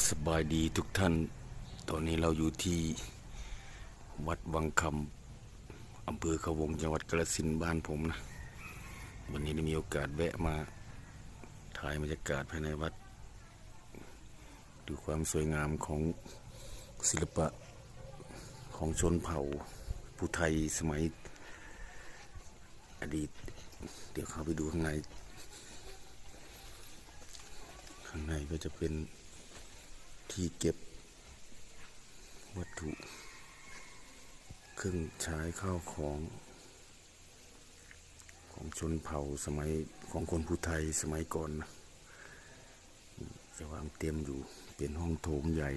สบายดีทุกท่าน ตอนนี้เราอยู่ที่วัดวังคำอำเภอขวงจังหวัดกระสินบ้านผมนะ วันนี้ได้มีโอกาสแวะมาถ่ายบรรยากาศภายในวัด ดูความสวยงามของศิลปะของชนเผ่าผู้ไทยสมัยอดีต เดี๋ยวเข้าไปดูข้างใน ข้างในก็จะเป็น ที่เก็บ วัตถุ เครื่องใช้ข้าวของ ของชนเผ่าสมัยของคนผู้ไทยสมัยก่อนนะจะวางเตรียมอยู่เป็นห้องโถงใหญ่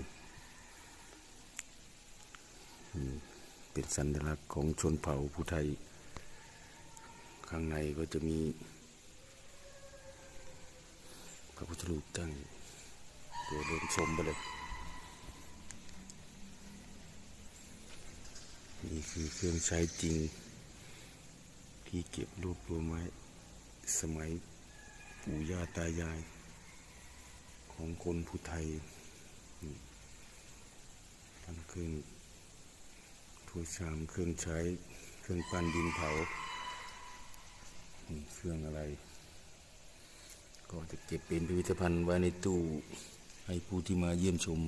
เป็นสัญลักษณ์ของชนเผ่าผู้ไทย ข้างในก็จะมีพระพุทธรูปตั้ง เดี๋ยวเดินชมไปเลย นี่คือเครื่องใช้จริง ที่เก็บรวบรวมไว้ สมัยปู่ย่าตายาย ของคนผู้ไทยทั้งเครื่องถ้วยชามเครื่องใช้เครื่องปั้นดินเผาเครื่องอะไร ก็จะเก็บเป็นพิพิธภัณฑ์ไว้ในตู้ ให้ผู้ที่มาเยี่ยมชม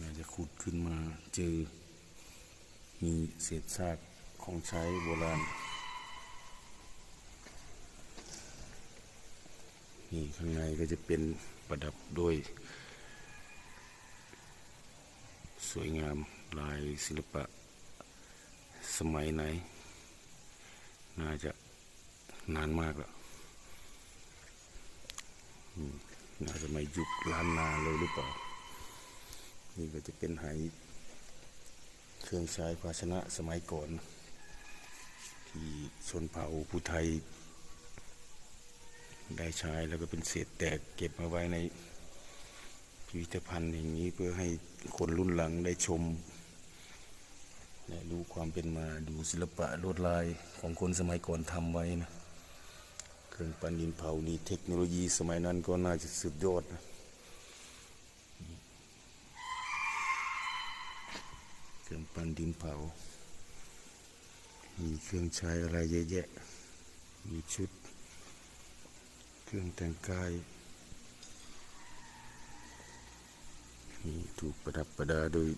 น่าจะขุดขึ้นมาเจอ มีเศษซากของใช้โบราณ นี่ข้างในก็จะเป็นประดับด้วย สวยงามลายศิลปะ สมัยไหน น่าจะนานมากแล้ว น่าจะไม่ยุคล้านนาเลยหรือเปล่า นี่ก็จะเป็นไหเครื่องใช้ภาชนะสมัยก่อน ที่ชนเผ่าผู้ไทย ได้ใช้แล้วก็เป็นเศษแตกเก็บมาไว้ในพิพิธภัณฑ์อย่างนี้เพื่อให้คนรุ่นหลังได้ชมได้รู้ความเป็นมาดูศิลปะลวดลายของคนสมัยก่อนทำไว้นะ รื่อง ปั้นดินเผานี่เทคโนโลยีสมัยนั้นก็น่าจะสุดยอดนะเครื่องปั้นดินเผา มีเครื่องใช้อะไรเยอะแยะ มีชุด เครื่องแต่งกายนี่ถูกประดับประดาโดย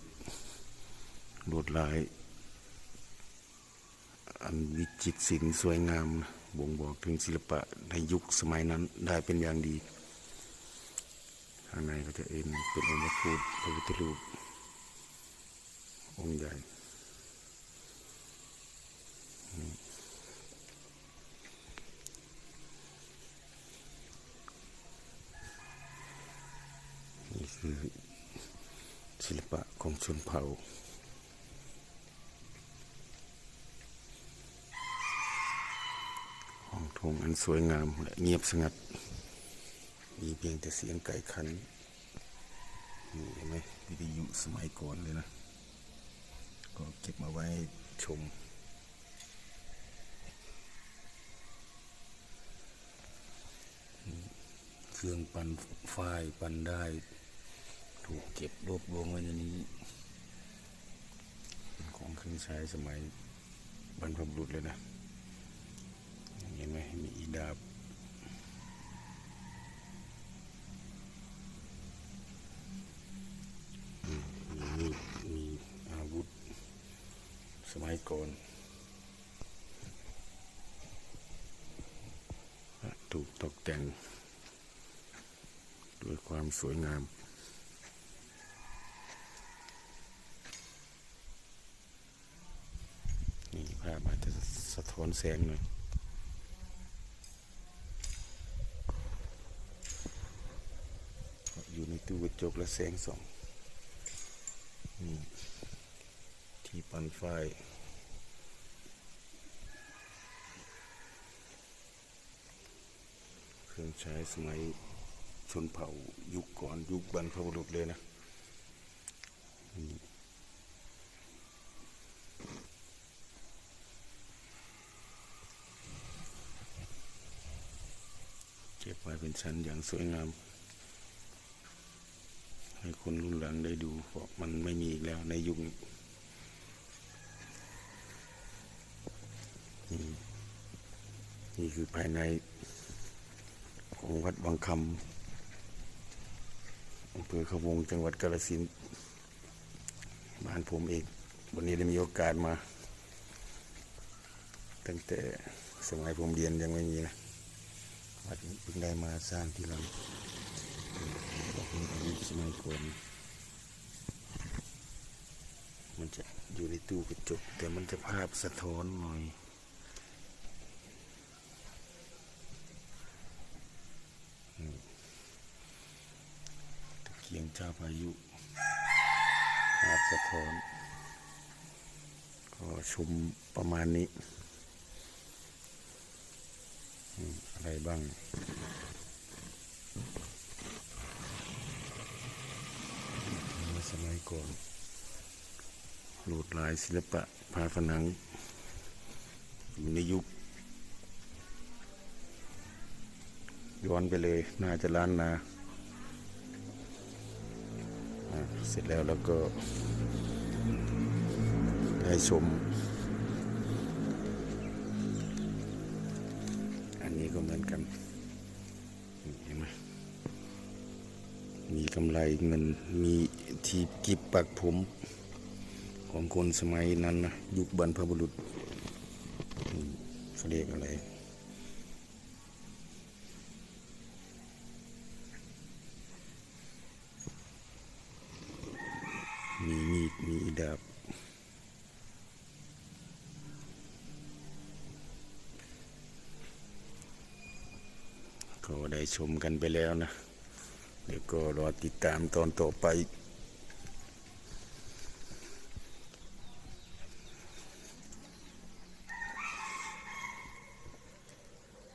ลวดลาย อันวิจิตรศิลป์สวยงามนะ บ่งบอกถึงศิลปะในยุคสมัยนั้นได้เป็นอย่างดีข้างในก็จะเอ็นเป็นองค์พระพุทธพระพุทธรูปองค์ใหญ่นี่นี่คือศิลปะของชนเผ่า ห้องอันสวยงามและเงียบสงัด มีเพียงแต่เสียงไก่ขันนี่เห็นไหมวิทยุสมัยก่อนเลยนะ ก็เก็บมาไว้ชมเครื่องปั่นฝ้ายปั่นได้ ถูกเก็บรวบรวมไว้ในนี้ ของเครื่องใช้สมัยบรรพบุรุษเลยนะ ห็นไหมมีอีดาบมีมีมีอาวุธ สมัยก่อนถูกตกแต่ง ด้วยความสวยงามนี่ภาพอาจจะสะท้อนแสงหน่อย อยู่ใน ตู้กระจกและแสงส่องนี่ที่ปันไฟเครื่องใช้สมัยชนเผ่ายุคก่อนยุคบรรพบุรุษเลยนะนี่เก็บไว้เป็นชั้นอย่างสวยงาม ให้คนรุ่นหลังได้ดูเพราะมันไม่มีอีกแล้วในยุคนี้นี่คือภายในของวัดบางคำอำเภอขวงจังหวัดกาฬสินธุ์บ้านผมเอง วันนี้ได้มีโอกาสมา ตั้งแต่สมัยผมเรียนยังไม่มีนะวัดเพิ่งได้มาสร้างที่หลัง ก็เป็นอายุสมัยก่อนมันจะอยู่ในตู้กระจก แต่มันจะภาพสะท้อนหน่อยตะเกียงเจ้าพายุ ภาพสะท้อน ก็ชมประมาณนี้ อะไรบ้าง เมื่อ สมัยก่อนหลดลายศิลปะผาผนังอยู่ในยุค ย้อนไปเลย น่าจะล้านนาอะเสร็จแล้วแล้วก็ได้ชม มีกำไรเงินมีที่กิบปักผมของคนสมัยนั้นนะยุคบรรพบุรุษเขาเรียกอะไรมีมีดมีดาบก็ได้ชมกันไปแล้วนะ เดี๋ยวก็รอติดตามตอนต่อไป